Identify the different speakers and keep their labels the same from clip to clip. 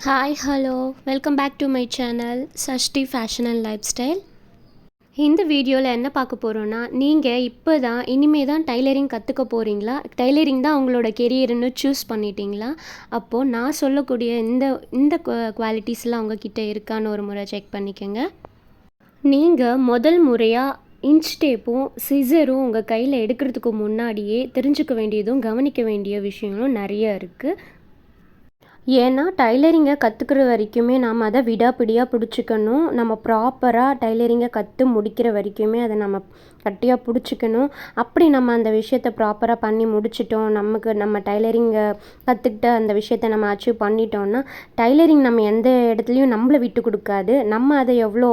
Speaker 1: Hi hello welcome back to my channel Sashti fashion and lifestyle இந்த வீடியோவில் என்ன பார்க்க போகிறோன்னா நீங்கள் இப்போ தான் இனிமே தான் டைலரிங் கற்றுக்க போகிறீங்களா டைலரிங் தான் உங்களோட கெரியர்னு சூஸ் பண்ணிட்டீங்களா? அப்போது நான் சொல்லக்கூடிய இந்த இந்த குவாலிட்டிஸ்லாம் உங்ககிட்ட இருக்கான்னு ஒரு முறை செக் பண்ணிக்கோங்க. நீங்கள் முதல் முறையாக இன்ச் டேப்பும் சிசரும் உங்கள் கையில் எடுக்கிறதுக்கு முன்னாடியே தெரிஞ்சுக்க வேண்டியதும் கவனிக்க வேண்டிய விஷயங்களும் நிறைய இருக்குது ஏன்னா டைலரிங்கை கற்றுக்கிற வரைக்குமே நாம் அதை விடாப்பிடியாக பிடிச்சிக்கணும். நம்ம ப்ராப்பராக டைலரிங்கை கற்று முடிக்கிற வரைக்குமே அதை நம்ம கட்டியாக பிடிச்சிக்கணும். அப்படி நம்ம அந்த விஷயத்தை ப்ராப்பராக பண்ணி முடிச்சிட்டோம். நமக்கு நம்ம டைலரிங்கை கற்றுக்கிட்ட அந்த விஷயத்த நம்ம அச்சீவ் பண்ணிட்டோம்னா டைலரிங் நம்ம எந்த இடத்துலையும் நம்மளை விட்டு கொடுக்காது. நம்ம அதை எவ்வளோ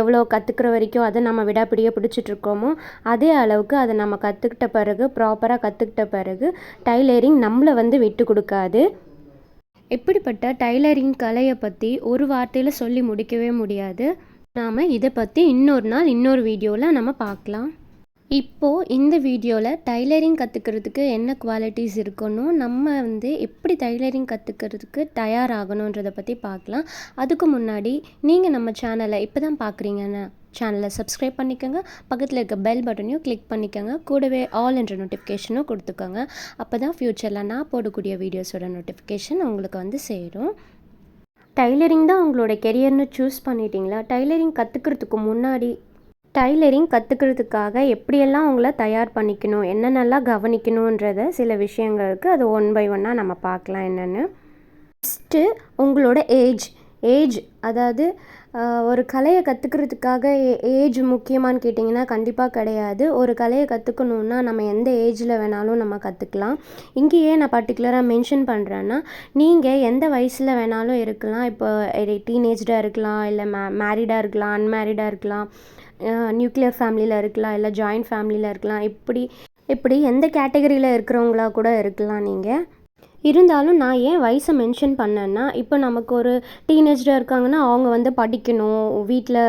Speaker 1: எவ்வளோ கற்றுக்கிற வரைக்கும் அதை நம்ம விடாப்பிடியாக பிடிச்சிட்ருக்கோமோ அதே அளவுக்கு அதை நம்ம கற்றுக்கிட்ட பிறகு ப்ராப்பராக கற்றுக்கிட்ட பிறகு டைலரிங் நம்மளை வந்து விட்டு கொடுக்காது. இப்படிப்பட்ட டைலரிங் கலையை பற்றி ஒரு வார்த்தையில் சொல்லி முடிக்கவே முடியாது. நாம் இதை பற்றி இன்னொரு நாள் இன்னொரு வீடியோவில் நம்ம பார்க்கலாம். இப்போது இந்த வீடியோவில் டைலரிங் கற்றுக்கிறதுக்கு என்ன குவாலிட்டிஸ் இருக்கணும் நம்ம வந்து எப்படி டைலரிங் கற்றுக்கிறதுக்கு தயாராகணுன்றதை பற்றி பார்க்கலாம். அதுக்கு முன்னாடி நீங்கள் நம்ம சேனலை இப்போ தான் பார்க்குறீங்கன்னா சேனலை சப்ஸ்கிரைப் பண்ணிக்கோங்க. பக்கத்தில் இருக்க பெல் பட்டனையும் கிளிக் பண்ணிக்கோங்க. கூடவே ஆல் என்ற நோட்டிஃபிகேஷனும் கொடுத்துக்கோங்க. அப்போ தான் ஃப்யூச்சரில் நான் போடக்கூடிய வீடியோஸோட நோட்டிஃபிகேஷன் உங்களுக்கு வந்து சேரும். டைலரிங் தான் உங்களோட கெரியர்னு சூஸ் பண்ணிட்டீங்களா? டைலரிங் கற்றுக்கிறதுக்கு முன்னாடி டைலரிங் கற்றுக்கிறதுக்காக எப்படியெல்லாம் உங்களை தயார் பண்ணிக்கணும் என்னென்னலாம் கவனிக்கணுன்றத சில விஷயங்களுக்கு அது ஒன் பை ஒன்னாக நம்ம பார்க்கலாம் என்னென்னு. ஃபஸ்ட்டு உங்களோட ஏஜ் ஏஜ் அதாவது ஒரு கலையை கற்றுக்கிறதுக்காக ஏஜ் முக்கியமானு கேட்டிங்கன்னா கண்டிப்பாக கிடையாது. ஒரு கலையை கற்றுக்கணுன்னா நம்ம எந்த ஏஜில் வேணாலும் நம்ம கற்றுக்கலாம் இங்கேயே நான் பர்டிகுலராக மென்ஷன் பண்ணுறேன்னா நீங்கள் எந்த வயசில் வேணாலும் இருக்கலாம். இப்போ டீனேஜாக இருக்கலாம் இல்லை மே மேரிடாக இருக்கலாம் அன்மேரிடாக இருக்கலாம் நியூக்ளியர் ஃபேமிலியில் இருக்கலாம் இல்லை ஜாயிண்ட் ஃபேமிலியில் இருக்கலாம். இப்படி இப்படி எந்த கேட்டகரியில் இருக்கிறவங்களா கூட இருக்கலாம் நீங்கள் இருந்தாலும் நான் ஏன் வயசை மென்ஷன் பண்ணேன்னா இப்போ நமக்கு ஒரு டீனேஜராக இருக்காங்கன்னா அவங்க வந்து படிக்கணும் வீட்டில்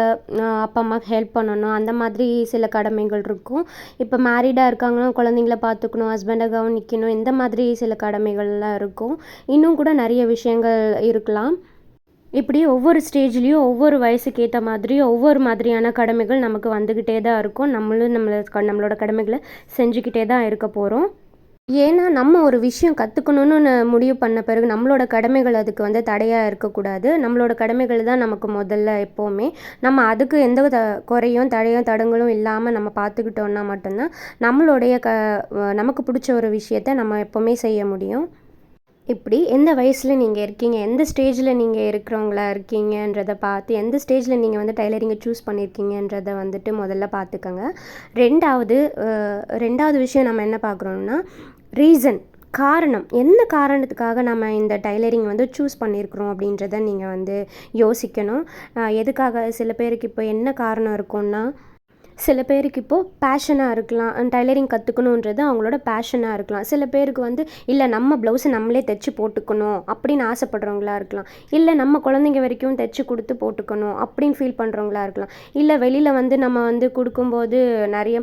Speaker 1: அப்பா அம்மாவுக்கு ஹெல்ப் பண்ணணும் அந்த மாதிரி சில கடமைகள் இருக்கும். இப்போ மேரிடாக இருக்காங்கன்னா குழந்தைங்கள பார்த்துக்கணும் ஹஸ்பண்டை கவனிக்கணும் இந்த மாதிரி சில கடமைகள்லாம் இருக்கும். இன்னும் கூட நிறைய விஷயங்கள் இருக்கலாம். இப்படி ஒவ்வொரு ஸ்டேஜ்லேயும் ஒவ்வொரு வயசுக்கு ஏற்ற மாதிரி ஒவ்வொரு மாதிரியான கடமைகள் நமக்கு வந்துக்கிட்டே தான் இருக்கும். நம்மளும் நம்மளை நம்மளோட கடமைகளை செஞ்சுக்கிட்டே தான் இருக்க போகிறோம் ஏன்னா நம்ம ஒரு விஷயம் கற்றுக்கணுன்னு முடிவு பண்ண பிறகு நம்மளோட கடமைகள் அதுக்கு வந்து தடையாக இருக்கக்கூடாது. நம்மளோட கடமைகள் தான் நமக்கு முதல்ல எப்போவுமே. நம்ம அதுக்கு எந்த த குறையும் தடையும் தடங்களும் இல்லாமல் நம்ம பார்த்துக்கிட்டோன்னா மட்டும்தான் நம்மளுடைய க நமக்கு பிடிச்ச ஒரு விஷயத்த நம்ம எப்போவுமே செய்ய முடியும். இப்படி எந்த வயசில் நீங்கள் இருக்கீங்க? எந்த ஸ்டேஜில் நீங்கள் இருக்கிறவங்களா இருக்கீங்கன்றதை பார்த்து எந்த ஸ்டேஜில் நீங்கள் வந்து டைலரிங்கை சூஸ் பண்ணியிருக்கீங்கன்றதை வந்துட்டு முதல்ல பார்த்துக்கோங்க. ரெண்டாவது ரெண்டாவது விஷயம் நம்ம என்ன பார்க்குறோம்னா ரீசன் காரணம். எந்த காரணத்துக்காக நம்ம இந்த டைலரிங் வந்து சூஸ் பண்ணியிருக்கிறோம் அப்படின்றத நீங்கள் வந்து யோசிக்கணும். எதுக்காக சில பேருக்கு இப்போ என்ன காரணம் இருக்கும்னா சில பேருக்கு இப்போது பேஷனாக இருக்கலாம் டைலரிங் கற்றுக்கணுன்றது அவங்களோட பேஷனாக இருக்கலாம். சில பேருக்கு வந்து இல்லை நம்ம ப்ளவுஸை நம்மளே தைச்சி போட்டுக்கணும் அப்படின்னு ஆசைப்படுறவங்களா இருக்கலாம். இல்லை நம்ம குழந்தைங்க வரைக்கும் தைச்சி கொடுத்து போட்டுக்கணும் அப்படின்னு ஃபீல் பண்ணுறவங்களா இருக்கலாம். இல்லை வெளியில் வந்து நம்ம வந்து கொடுக்கும்போது நிறைய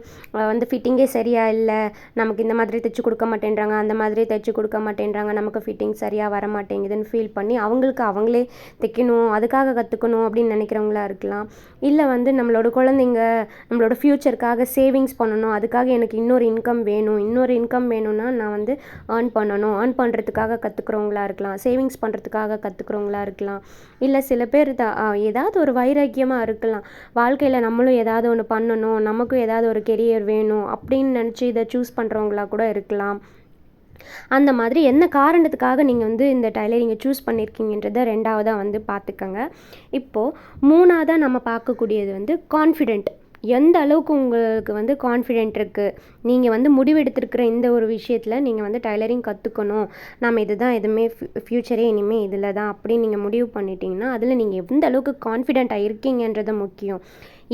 Speaker 1: வந்து ஃபிட்டிங்கே சரியாக இல்லை நமக்கு இந்த மாதிரி தைச்சி கொடுக்க மாட்டேன்றாங்க அந்த மாதிரி தைச்சி கொடுக்க மாட்டேன்றாங்க நமக்கு ஃபிட்டிங் சரியாக வர மாட்டேங்குதுன்னு ஃபீல் பண்ணி அவங்களுக்கு அவங்களே தைக்கணும் அதுக்காக கற்றுக்கணும் அப்படின்னு நினைக்கிறவங்களா இருக்கலாம். இல்லை வந்து நம்மளோட குழந்தைங்க நம்மளோட ஃப்யூச்சருக்காக சேவிங்ஸ் பண்ணணும். அதுக்காக எனக்கு இன்னொரு இன்கம் வேணும். இன்னொரு இன்கம் வேணும்னா நான் வந்து ஏர்ன் பண்ணணும். ஏர்ன் பண்ணுறதுக்காக கற்றுக்குறவங்களா இருக்கலாம். சேவிங்ஸ் பண்ணுறதுக்காக கற்றுக்குறவங்களா இருக்கலாம். இல்லை சில பேர் த ஏதாவது ஒரு வைராக்கியமாக இருக்கலாம். வாழ்க்கையில் நம்மளும் ஏதாவது ஒன்று பண்ணணும். நமக்கும் ஏதாவது ஒரு கெரியர் வேணும் அப்படின்னு நினச்சி இதை சூஸ் பண்ணுறவங்களா கூட இருக்கலாம். அந்த மாதிரி என்ன காரணத்துக்காக நீங்கள் வந்து இந்த டைலரிங்கை சூஸ் பண்ணியிருக்கீங்கன்றதை ரெண்டாவதாக வந்து பார்த்துக்கோங்க. இப்போது மூணாவதாக நம்ம பார்க்கக்கூடியது வந்து கான்ஃபிடென்ட் எந்த அளவுக்கு உங்களுக்கு வந்து கான்ஃபிடென்ட் இருக்குது நீங்கள் வந்து முடிவெடுத்திருக்கிற இந்த ஒரு விஷயத்தில் நீங்கள் வந்து டைலரிங் கற்றுக்கணும் நம்ம இது தான் எதுவுமே ஃப்யூச்சரே இனிமேல் இதில் தான் அப்படின்னு நீங்கள் முடிவு பண்ணிட்டீங்கன்னா அதில் நீங்கள் எந்த அளவுக்கு கான்ஃபிடென்ட்டாக இருக்கீங்கன்றது முக்கியம்.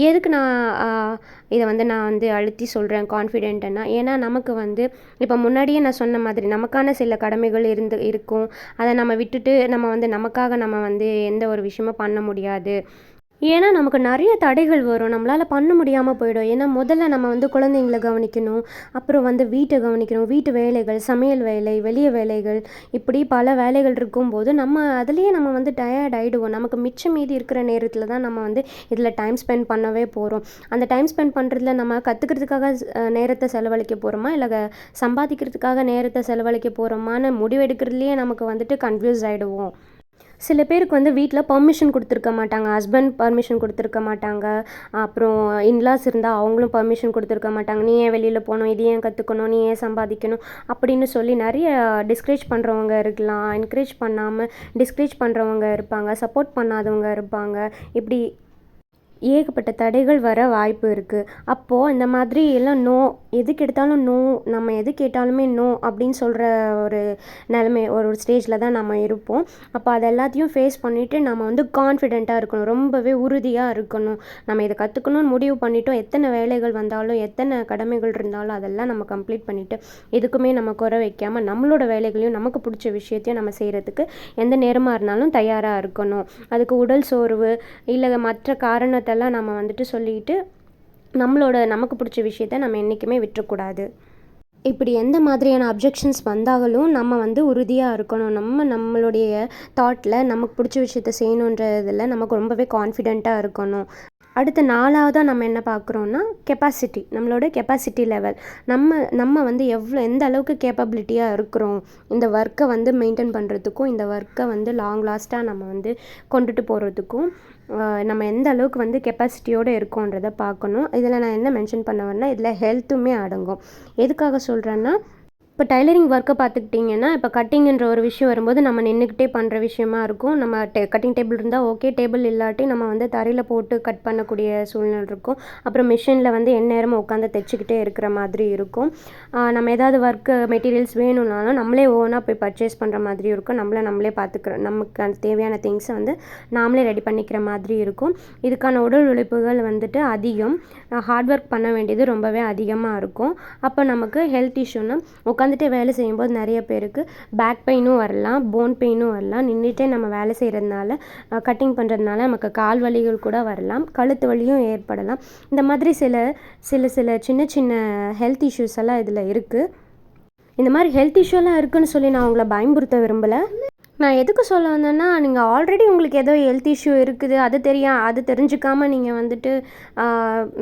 Speaker 1: எதுக்கு நான் இதை வந்து நான் வந்து அழுத்தி சொல்கிறேன் கான்ஃபிடென்ட்டுன்னா ஏன்னா நமக்கு வந்து இப்போ முன்னாடியே நான் சொன்ன மாதிரி நமக்கான சில கடமைகள் இருந்து இருக்கும். அதை நம்ம விட்டுட்டு நம்ம வந்து நமக்காக நம்ம வந்து எந்த ஒரு விஷயமும் பண்ண முடியாது. ஏன்னா நமக்கு நிறைய தடைகள் வரும். நம்மளால் பண்ண முடியாமல் போயிடும். ஏன்னா முதல்ல நம்ம வந்து குழந்தைங்கள கவனிக்கணும். அப்புறம் வந்து வீட்டை கவனிக்கணும். வீட்டு வேலைகள் சமையல் வேலை வெளிய வேலைகள் இப்படி பல வேலைகள் இருக்கும்போது நம்ம அதுலேயே நம்ம வந்து டயர்ட் ஆகிடுவோம் நமக்கு மிச்சம் மீதி இருக்கிற நேரத்தில் தான் நம்ம வந்து இதில் டைம் ஸ்பெண்ட் பண்ணவே போகிறோம் அந்த டைம் ஸ்பெண்ட் பண்ணுறதுல நம்ம கற்றுக்கிறதுக்காக நேரத்தை செலவழிக்க போகிறோமா இல்லை சம்பாதிக்கிறதுக்காக நேரத்தை செலவழிக்க போகிறோமான்னு முடிவெடுக்கிறதுலேயே நமக்கு வந்துட்டு கன்ஃபியூஸ் ஆகிடுவோம் சில பேருக்கு வந்து வீட்டில் பர்மிஷன் கொடுத்துருக்க மாட்டாங்க. ஹஸ்பண்ட் பர்மிஷன் கொடுத்துருக்க மாட்டாங்க. அப்புறம் இன்லாஸ் இருந்தால் அவங்களும் பர்மிஷன் கொடுத்துருக்க மாட்டாங்க. நீ ஏன் வெளியில் போகணும்? இது ஏன் கற்றுக்கணும் நீ ஏன் சம்பாதிக்கணும்? அப்படின்னு சொல்லி நிறைய டிஸ்கரேஜ் பண்ணுறவங்க இருக்கலாம். என்கரேஜ் பண்ணாமல் டிஸ்கரேஜ் பண்ணுறவங்க இருப்பாங்க. சப்போர்ட் பண்ணாதவங்க இருப்பாங்க. இப்படி ஏகப்பட்ட தடைகள் வர வாய்ப்பு இருக்குது அப்போது இந்த மாதிரி எல்லாம் நோ எதுக்கு எடுத்தாலும் நோ நம்ம எது கேட்டாலுமே நோ அப்படின்னு சொல்கிற ஒரு நிலமை ஒரு ஒரு ஸ்டேஜில் தான் நம்ம இருப்போம். அப்போ அது எல்லாத்தையும் ஃபேஸ் பண்ணிவிட்டு நம்ம வந்து கான்ஃபிடெண்ட்டாக இருக்கணும் ரொம்பவே உறுதியாக இருக்கணும். நம்ம இதை கற்றுக்கணும்னு முடிவு பண்ணிட்டோம். எத்தனை வேலைகள் வந்தாலும் எத்தனை கடமைகள் இருந்தாலும் அதெல்லாம் நம்ம கம்ப்ளீட் பண்ணிவிட்டு எதுக்குமே நம்ம குறை வைக்காமல் நம்மளோட வேலைகளையும் நமக்கு பிடிச்ச விஷயத்தையும் நம்ம செய்கிறதுக்கு எந்த நேரமாக இருந்தாலும் தயாராக இருக்கணும். அதுக்கு உடல் சோர்வு இல்லை மற்ற காரணத்தெல்லாம் நம்ம வந்துட்டு சொல்லிட்டு நம்மளோட நமக்கு பிடிச்ச விஷயத்த நம்ம என்றைக்குமே விட்டுறக்கூடாது. இப்படி எந்த மாதிரியான அப்ஜெக்ஷன்ஸ் வந்தாலும் நம்ம வந்து உறுதியாக இருக்கணும். நம்ம நம்மளுடைய தாட்டில் நமக்கு பிடிச்ச விஷயத்த செய்யணுன்றதில் நமக்கு ரொம்பவே கான்ஃபிடெண்ட்டாக இருக்கணும். அடுத்து நாலாவதாக நம்ம என்ன பார்க்குறோன்னா கெப்பாசிட்டி நம்மளோட கெப்பாசிட்டி லெவல் நம்ம நம்ம வந்து எவ்வளோ எந்த அளவுக்கு கேப்பபிலிட்டியாக இருக்கிறோம். இந்த ஒர்க்கை வந்து மெயின்டைன் பண்ணுறதுக்கும் இந்த ஒர்க்கை வந்து லாங் லாஸ்ட்டாக நம்ம வந்து கொண்டுட்டு போகிறதுக்கும் நம்ம எந்த அளவுக்கு வந்து கெப்பாசிட்டியோடு இருக்கோன்றதை பார்க்கணும். இதில் நான் என்ன மென்ஷன் பண்ண வரேன்னா இதில் ஹெல்த்துமே அடங்கும். எதுக்காக சொல்கிறேன்னா இப்போ டைலரிங் ஒர்க்கை பார்த்துக்கிட்டிங்கன்னா இப்போ கட்டிங்குன்ற ஒரு விஷயம் வரும்போது நம்ம நின்றுக்கிட்டே பண்ணுற விஷயமா இருக்கும். நம்ம டே கட்டிங் டேபிள் இருந்தால் ஓகே டேபிள் இல்லாட்டி நம்ம வந்து தரையில் போட்டு கட் பண்ணக்கூடிய சூழ்நிலை இருக்கும். அப்புறம் மிஷினில் வந்து எந்நேரமும் உட்காந்து தைச்சிக்கிட்டே இருக்கிற மாதிரி இருக்கும். நம்ம ஏதாவது ஒர்க்கு மெட்டீரியல்ஸ் வேணும்னாலும் நம்மளே ஓனாக போய் பர்ச்சேஸ் பண்ணுற மாதிரி இருக்கும். நம்மளை நம்மளே பார்த்துக்கிற நமக்கு தேவையான திங்ஸை வந்து நாமளே ரெடி பண்ணிக்கிற மாதிரி இருக்கும். இதுக்கான உடல் உழைப்புகள் வந்துட்டு அதிகம். ஹார்ட் ஒர்க் பண்ண வேண்டியது ரொம்பவே அதிகமாக இருக்கும். அப்போ நமக்கு ஹெல்த் இஷ்யூன்னு உட்காந்து உட்காந்துட்டே வேலை செய்யும்போது நிறைய பேருக்கு பேக் பெயினும் வரலாம் போன் பெயினும் வரலாம். நின்றுட்டே நம்ம வேலை செய்கிறதுனால கட்டிங் பண்ணுறதுனால நமக்கு கால் வலிகள் கூட வரலாம் கழுத்து வலியும் ஏற்படலாம். இந்த மாதிரி சில சில சில சின்ன சின்ன ஹெல்த் இஷ்யூஸ் எல்லாம் இதில் இருக்குது இந்த மாதிரி ஹெல்த் இஷ்யூலாம் இருக்குதுன்னு சொல்லி நான் உங்களை பயன்படுத்த விரும்பலை. நான் எதுக்கு சொல்ல வந்தேன்னா நீங்கள் ஆல்ரெடி உங்களுக்கு ஏதோ ஹெல்த் இஷ்யூ இருக்குது அது தெரியா அது தெரிஞ்சுக்காமல் நீங்கள் வந்துட்டு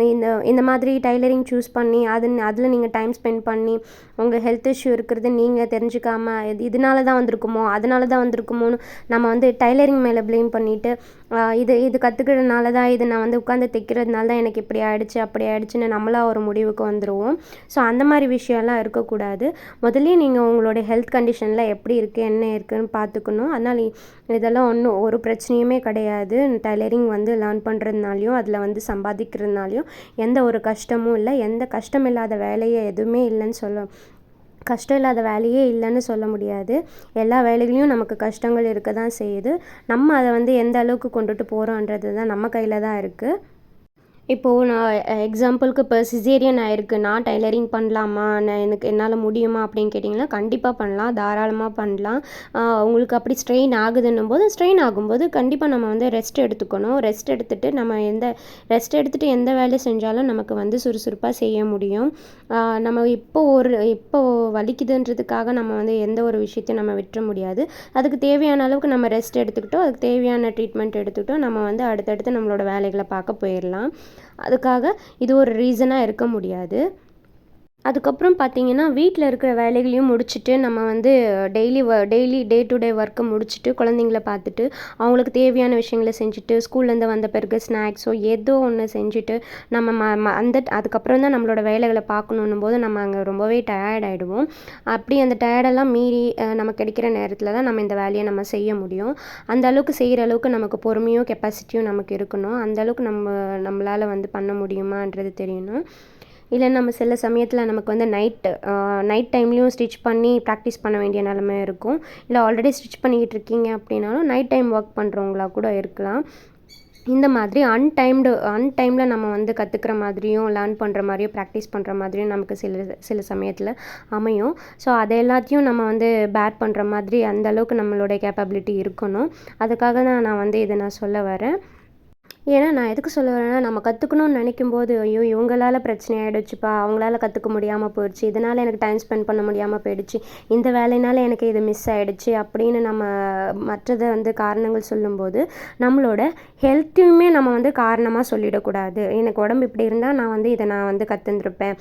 Speaker 1: இந்த இந்த மாதிரி டைலரிங் சூஸ் பண்ணி அது அதில் நீங்கள் டைம் ஸ்பெண்ட் பண்ணி உங்கள் ஹெல்த் இஷ்யூ இருக்கிறது நீங்கள் தெரிஞ்சுக்காமல் இது இதனால தான் வந்திருக்குமோ அதனால தான் வந்திருக்குமோன்னு நம்ம வந்து டைலரிங் மேலே ப்ளேம் பண்ணிவிட்டு இது இது கற்றுக்கிறதுனால தான் இது நான் வந்து உட்காந்து தைக்கிறதுனால தான் எனக்கு இப்படி ஆயிடுச்சு அப்படி ஆயிடுச்சுன்னு நம்மளாக ஒரு முடிவுக்கு வந்துடுவோம் ஸோ அந்த மாதிரி விஷயம்லாம் இருக்கக்கூடாது. முதல்ல நீங்கள் உங்களோட ஹெல்த் கண்டிஷனில் எப்படி இருக்குது என்ன இருக்குதுன்னு பார்த்து இருக்கணும் அதனால் இதெல்லாம் ஒன்றும் ஒரு பிரச்சனையுமே கிடையாது. டைலரிங் வந்து லேர்ன் பண்ணுறதுனாலையும் அதில் வந்து சம்பாதிக்கிறதுனாலையும் எந்த ஒரு கஷ்டமும் இல்லை. எந்த கஷ்டம் இல்லாத வேலையே எதுவுமே இல்லைன்னு சொல்ல கஷ்டம் இல்லாத வேலையே இல்லைன்னு சொல்ல முடியாது. எல்லா வேலைகளையும் நமக்கு கஷ்டங்கள் இருக்க தான் செய்யுது. நம்ம அதை வந்து எந்த அளவுக்கு கொண்டுட்டு போகிறோன்றது தான் நம்ம கையில் தான் இருக்குது இப்போது நான் எக்ஸாம்பிளுக்கு இப்போ சிசேரியன் ஆயிருக்கு. நான் டைலரிங் பண்ணலாமா? நான் எனக்கு என்னால் முடியுமா? அப்படின்னு கேட்டிங்கன்னா கண்டிப்பாக பண்ணலாம். தாராளமாக பண்ணலாம். உங்களுக்கு அப்படி ஸ்ட்ரெயின் ஆகுதுன்னும் போது ஸ்ட்ரெயின் ஆகும்போது கண்டிப்பாக நம்ம வந்து ரெஸ்ட் எடுத்துக்கணும். ரெஸ்ட் எடுத்துகிட்டு நம்ம எந்த ரெஸ்ட் எடுத்துகிட்டு எந்த வேலை செஞ்சாலும் நமக்கு வந்து சுறுசுறுப்பாக செய்ய முடியும். நம்ம இப்போ ஒரு இப்போ வலிக்குதுன்றதுக்காக நம்ம வந்து எந்த ஒரு விஷயத்தையும் நம்ம விட்டுற முடியாது. அதுக்கு தேவையான அளவுக்கு நம்ம ரெஸ்ட் எடுத்துக்கிட்டோம். அதுக்கு தேவையான ட்ரீட்மெண்ட் எடுத்துக்கிட்டோம். நம்ம வந்து அடுத்தடுத்து நம்மளோட வேலைகளை பார்க்க போயிடலாம். அதுக்காக இது ஒரு ரீசனாக இருக்க முடியாது. அதுக்கப்புறம் பார்த்தீங்கன்னா வீட்டில் இருக்கிற வேலைகளையும் முடிச்சுட்டு நம்ம வந்து டெய்லி வ டெய்லி டே டு டே ஒர்க்கை முடிச்சுட்டு குழந்தைங்கள பார்த்துட்டு அவங்களுக்கு தேவையான விஷயங்களை செஞ்சுட்டு ஸ்கூல்லேருந்து வந்த பிறகு ஸ்நாக்ஸோ ஏதோ ஒன்று செஞ்சுட்டு நம்ம ம ம அந்த அதுக்கப்புறம் தான் நம்மளோட வேலைகளை பார்க்கணுன்னும் போது நம்ம அங்கே ரொம்பவே டயர்ட் ஆகிடுவோம் அப்படி அந்த டயர்டெல்லாம் மீறி நம்ம கிடைக்கிற நேரத்தில் தான் நம்ம இந்த வேலையை நம்ம செய்ய முடியும். அந்த அளவுக்கு செய்கிற அளவுக்கு நமக்கு பொறுமையும் கெப்பாசிட்டியும் நமக்கு இருக்கணும். அந்த அளவுக்கு நம்ம நம்மளால் வந்து பண்ண முடியுமான்றது தெரியணும். இல்லை நம்ம சில சமயத்தில் நமக்கு வந்து நைட்டு நைட் டைம்லேயும் ஸ்டிச் பண்ணி ப்ராக்டிஸ் பண்ண வேண்டிய நிலமை இருக்கும். இல்லை ஆல்ரெடி ஸ்டிச் பண்ணிக்கிட்டு இருக்கீங்க அப்படின்னாலும் நைட் டைம் ஒர்க் பண்ணுறவங்களா கூட இருக்கலாம். இந்த மாதிரி அன்டைம்டு அன்டைமில் நம்ம வந்து கற்றுக்கிற மாதிரியும் லேர்ன் பண்ணுற மாதிரியும் ப்ராக்டிஸ் பண்ணுற மாதிரியும் நமக்கு சில சில சமயத்தில் அமையும். ஸோ அதை எல்லாத்தையும் நம்ம வந்து பேர் பண்ணுற மாதிரி அந்த அளவுக்கு நம்மளுடைய கேப்பபிலிட்டி இருக்கணும். அதுக்காக தான் நான் வந்து இதை நான் சொல்ல வரேன். ஏன்னா நான் எதுக்கு சொல்ல வரேன்னா நம்ம கற்றுக்கணும்னு நினைக்கும் போது ஐயோ இவங்களால பிரச்சனை ஆகிடுச்சுப்பா அவங்களால கற்றுக்க முடியாமல் போயிடுச்சு இதனால் எனக்கு டைம் ஸ்பெண்ட் பண்ண முடியாமல் போயிடுச்சு இந்த வேலையினால எனக்கு இது மிஸ் ஆகிடுச்சு அப்படின்னு நம்ம மற்றதை வந்து காரணங்கள் சொல்லும்போது நம்மளோட ஹெல்த்தையுமே நம்ம வந்து காரணமாக சொல்லிடக்கூடாது. எனக்கு உடம்பு இப்படி இருந்தால் நான் வந்து இதை நான் வந்து கற்றுந்துருப்பேன்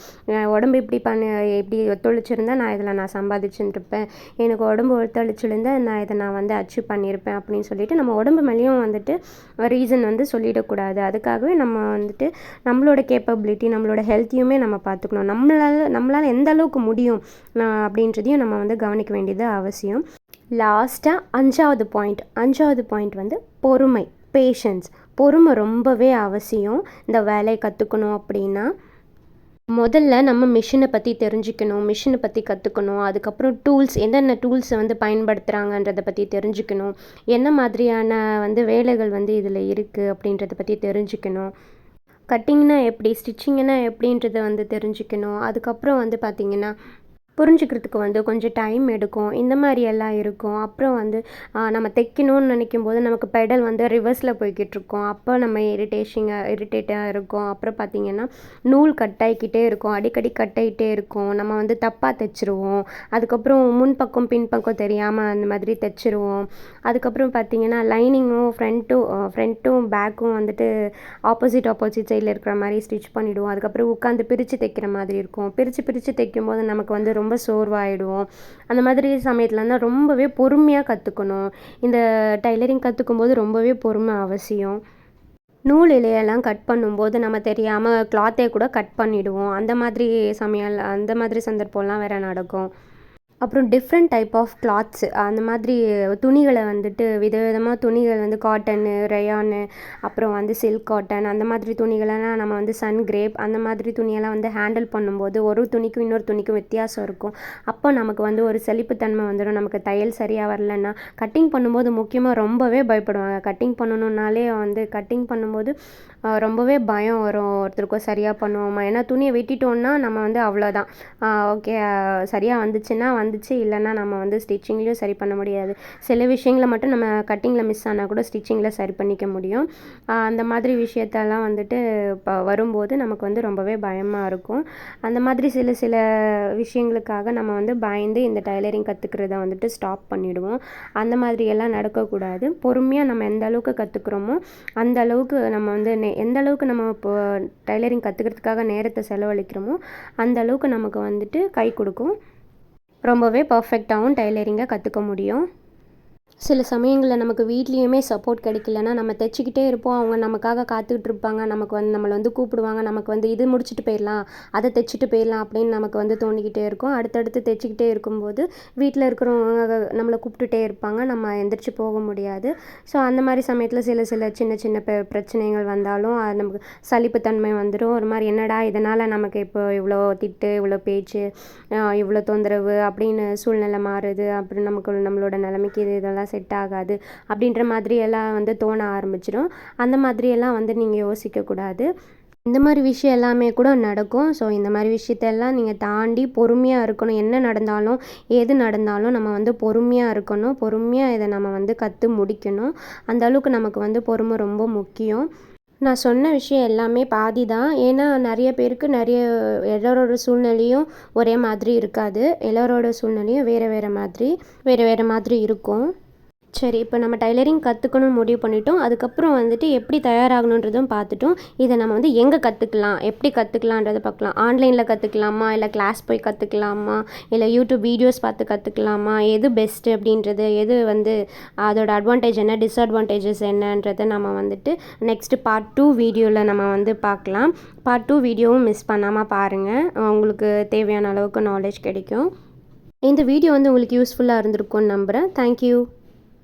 Speaker 1: உடம்பு இப்படி பண்ண இப்படி ஒத்துழைச்சிருந்தால் நான் இதில் நான் சம்பாதிச்சுருப்பேன் எனக்கு உடம்பு ஒத்துழைச்சிருந்தால் நான் இதை நான் வந்து அச்சீவ் பண்ணியிருப்பேன் அப்படின்னு சொல்லிட்டு நம்ம உடம்பு மேலேயும் வந்துட்டு ரீசன் வந்து சொல்லி போயிடக்கூடாது அதுக்காகவே நம்ம வந்துட்டு நம்மளோட கேப்பபிலிட்டி நம்மளோட ஹெல்த்தையுமே நம்ம பார்த்துக்கணும். நம்மளால் நம்மளால் எந்த அளவுக்கு முடியும் அப்படின்றதையும் நம்ம வந்து கவனிக்க வேண்டியது அவசியம். லாஸ்ட்டாக அஞ்சாவது பாயிண்ட் அஞ்சாவது பாயிண்ட் வந்து பொறுமை பேஷன்ஸ் பொறுமை ரொம்பவே அவசியம். இந்த வேலையை கற்றுக்கணும் அப்படின்னா. முதல்ல நம்ம மிஷினை பற்றி தெரிஞ்சுக்கணும் மிஷினை பற்றி கற்றுக்கணும் அதுக்கப்புறம் டூல்ஸ் என்னென்ன டூல்ஸை வந்து பயன்படுத்துகிறாங்கன்றத பற்றி தெரிஞ்சுக்கணும் என்ன மாதிரியான வந்து வேலைகள் வந்து இதில் இருக்குது அப்படின்றத பற்றி தெரிஞ்சுக்கணும் கட்டிங்னா எப்படி ஸ்டிச்சிங்னா எப்படின்றத வந்து தெரிஞ்சுக்கணும் அதுக்கப்புறம் வந்து பார்த்திங்கன்னா புரிஞ்சுக்கிறதுக்கு வந்து கொஞ்சம் டைம் எடுக்கும். இந்த மாதிரி எல்லாம் இருக்கும். அப்புறம் வந்து நம்ம தைக்கணும்னு நினைக்கும் போது நமக்கு பெடல் வந்து ரிவர்ஸில் போய்கிட்டு இருக்கோம். அப்போ நம்ம இரிட்டேஷிங்காக இரிட்டேட்டாக இருக்கும். அப்புறம் பார்த்திங்கன்னா நூல் கட்டாயிக்கிட்டே இருக்கும். அடிக்கடி கட்டாயிட்டே இருக்கும். நம்ம வந்து தப்பாக தைச்சிருவோம். அதுக்கப்புறம் முன்பக்கம் பின்பக்கம் தெரியாமல் அந்த மாதிரி தைச்சிருவோம். அதுக்கப்புறம் பார்த்திங்கன்னா லைனிங்கும் ஃப்ரண்ட்டும் ஃப்ரண்ட்டும் பேக்கும் வந்துட்டு ஆப்போசிட் ஆப்போசிட் சைடில் இருக்கிற மாதிரி ஸ்டிச் பண்ணிவிடுவோம் அதுக்கப்புறம் உட்காந்து பிரித்து தைக்கிற மாதிரி இருக்கும். பிரித்து பிரித்து தைக்கும் போது நமக்கு வந்து ரொம்ப சோர்வாயிடுவோம். அந்த மாதிரி சமயத்தில் தான் ரொம்பவே பொறுமையாக கற்றுக்கணும் இந்த டைலரிங் கற்றுக்கும் போது ரொம்பவே பொறுமை அவசியம். நூல் இலையெல்லாம் கட் பண்ணும்போது நம்ம தெரியாமல் கிளாத்தே கூட கட் பண்ணிவிடுவோம் அந்த மாதிரி சமையல் அந்த மாதிரி சந்தர்ப்பம்லாம் வேறு நடக்கும். அப்புறம் டிஃப்ரெண்ட் டைப் ஆஃப் கிளாத்ஸ் அந்த மாதிரி துணிகளை வந்துட்டு விதவிதமாக துணிகள் வந்து காட்டனு ரயானு அப்புறம் வந்து சில்க் காட்டன் அந்த மாதிரி துணிகளெல்லாம் நம்ம வந்து சன் கிரேப் அந்த மாதிரி துணியெல்லாம் வந்து ஹேண்டில் பண்ணும்போது ஒரு துணிக்கும் இன்னொரு துணிக்கும் வித்தியாசம் இருக்கும். அப்போ நமக்கு வந்து ஒரு செழிப்புத்தன்மை வந்துடும் நமக்கு தையல் சரியாக வரலன்னா கட்டிங் பண்ணும்போது முக்கியமாக ரொம்பவே பயப்படுவாங்க. கட்டிங் பண்ணணுன்னாலே வந்து கட்டிங் பண்ணும்போது ரொம்பவே பயம் வரும். ஒருத்தருக்கும் சரியாக பண்ணுவோமா? ஏன்னா துணியை வெட்டிட்டோன்னா நம்ம வந்து அவ்வளோதான் ஓகே சரியாக வந்துச்சுன்னா வந்து வந்துச்சு. இல்லைன்னா நம்ம வந்து ஸ்டிச்சிங்லேயும் சரி பண்ண முடியாது. சில விஷயங்களை மட்டும் நம்ம கட்டிங்கில் மிஸ் ஆனால் கூட ஸ்டிச்சிங்கில் சரி பண்ணிக்க முடியும். அந்த மாதிரி விஷயத்தெல்லாம் வந்துட்டு இப்போ வரும்போது நமக்கு வந்து ரொம்பவே பயமாக இருக்கும். அந்த மாதிரி சில சில விஷயங்களுக்காக நம்ம வந்து பயந்து இந்த டைலரிங் கற்றுக்கிறத வந்துட்டு ஸ்டாப் பண்ணிவிடுவோம் அந்த மாதிரி எல்லாம் நடக்கக்கூடாது. பொறுமையாக நம்ம எந்த அளவுக்கு கற்றுக்குறோமோ அந்த அளவுக்கு நம்ம வந்து நெ எந்த அளவுக்கு நம்ம இப்போ டைலரிங் கற்றுக்கிறதுக்காக நேரத்தை செலவழிக்கிறோமோ அந்த அளவுக்கு நமக்கு வந்துட்டு கை கொடுக்கும். ரொம்பவே பர்ஃபெக்டாகவும் டைலரிங்கை கற்றுக்க முடியும். சில சமயங்களில் நமக்கு வீட்லேயுமே சப்போர்ட் கிடைக்கலன்னா நம்ம தைச்சிக்கிட்டே இருப்போம். அவங்க நமக்காக காத்துக்கிட்டு இருப்பாங்க. நமக்கு வந்து நம்மளை வந்து கூப்பிடுவாங்க. நமக்கு வந்து இது முடிச்சுட்டு போயிடலாம். அதை தைச்சிட்டு போயிடலாம் அப்படின்னு நமக்கு வந்து தோண்டிக்கிட்டே இருக்கும். அடுத்தடுத்து தைச்சிக்கிட்டே இருக்கும்போது வீட்டில் இருக்கிறவங்க நம்மளை கூப்பிட்டுட்டே இருப்பாங்க. நம்ம எந்திரிச்சு போக முடியாது. ஸோ அந்த மாதிரி சமயத்தில் சில சில சின்ன சின்ன பிரச்சனைகள் வந்தாலும் அது நமக்கு சலிப்புத்தன்மை வந்துடும் ஒரு மாதிரி என்னடா இதனால் நமக்கு இப்போ இவ்வளோ திட்டு இவ்வளோ பேச்சு இவ்வளோ தொந்தரவு அப்படின்னு சூழ்நிலை மாறுது. அப்படின்னு நமக்கு நம்மளோட நிலைமைக்கு இது இதெல்லாம் செட் ஆகாது அப்படின்ற மாதிரியெல்லாம் வந்து தோண ஆரம்பிச்சிடும். அந்த மாதிரியெல்லாம் வந்து நீங்கள் யோசிக்கக்கூடாது இந்த மாதிரி விஷயம் எல்லாமே கூட நடக்கும். ஸோ இந்த மாதிரி விஷயத்தெல்லாம் நீங்கள் தாண்டி பொறுமையாக இருக்கணும். என்ன நடந்தாலும் எது நடந்தாலும் நம்ம வந்து பொறுமையாக இருக்கணும். பொறுமையாக இதை நம்ம வந்து கற்று முடிக்கணும். அந்த அளவுக்கு நமக்கு வந்து பொறுமை ரொம்ப முக்கியம். நான் சொன்ன விஷயம் எல்லாமே பாதி தான். ஏன்னா நிறைய பேருக்கு நிறைய எல்லாரோட சூழ்நிலையும் ஒரே மாதிரி இருக்காது. எல்லாரோட சூழ்நிலையும் வேறு வேறு மாதிரி வேறு வேறு மாதிரி இருக்கும். சரி இப்போ நம்ம டைலரிங் கற்றுக்கணும்னு முடிவு பண்ணிட்டோம். அதுக்கப்புறம் வந்துட்டு எப்படி தயாராகணுன்றதும் பார்த்துட்டோம். இதை நம்ம வந்து எங்கே கற்றுக்கலாம் எப்படி கற்றுக்கலான்றதை பார்க்கலாம். ஆன்லைனில் கற்றுக்கலாமா இல்லை கிளாஸ் போய் கற்றுக்கலாமா இல்லை யூடியூப் வீடியோஸ் பார்த்து கற்றுக்கலாமா எது பெஸ்ட்டு அப்படின்றது? எது வந்து அதோட அட்வான்டேஜ் என்ன? டிஸ்அட்வான்டேஜஸ் என்னன்றதை நம்ம வந்துட்டு நெக்ஸ்ட்டு பார்ட் டூ வீடியோவில் நம்ம வந்து பார்க்கலாம். பார்ட் டூ வீடியோவும் மிஸ் பண்ணாமல் பாருங்கள் உங்களுக்கு தேவையான அளவுக்கு நாலேஜ் கிடைக்கும். இந்த வீடியோ வந்து உங்களுக்கு யூஸ்ஃபுல்லாக இருந்திருக்கும்னு நம்புகிறேன் தேங்க்யூ